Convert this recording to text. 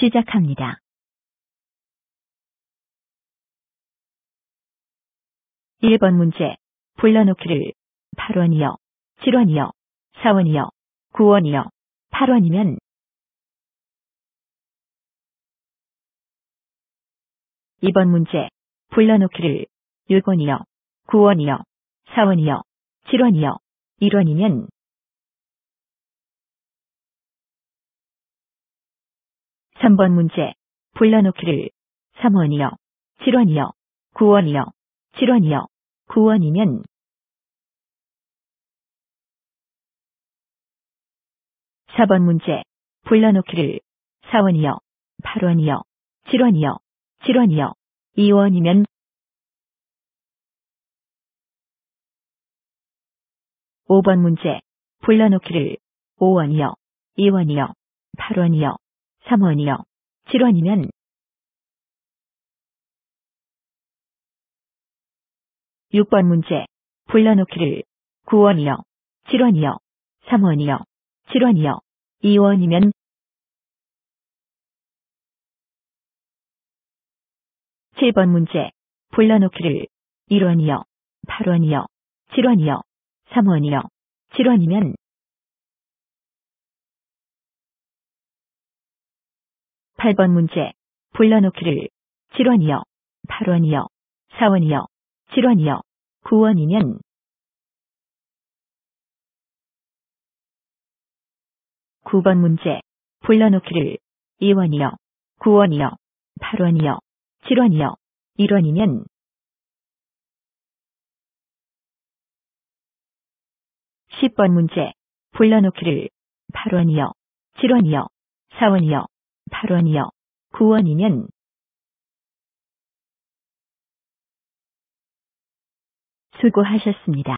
시작합니다. 1번 문제. 불러놓기를 8원이요, 7원이요, 4원이요, 9원이요, 8원이면 2번 문제. 불러놓기를 6원이요, 9원이요, 4원이요, 7원이요, 1원이면 3번 문제. 불러놓기를. 3원이요, 7원이요, 9원이요, 7원이요, 9원이면 4번 문제. 불러놓기를. 4원이요, 8원이요, 7원이요, 7원이요, 2원이면 5번 문제. 불러놓기를. 5원이요, 2원이요, 8원이요, 3원이요, 7원이면 6번 문제. 불러놓기를 9원이요, 7원이요, 3원이요, 7원이요, 2원이면 7번 문제. 불러놓기를 1원이요, 8원이요, 7원이요, 3원이요, 7원이면 8번 문제. 불러놓기를 7원이요, 8원이요, 4원이요, 7원이요, 9원이면 9번 문제. 불러놓기를 2원이요, 9원이요, 8원이요, 7원이요, 1원이면 10번 문제. 불러놓기를 8원이요, 7원이요, 4원이요, 8원이요, 9원이면 수고하셨습니다.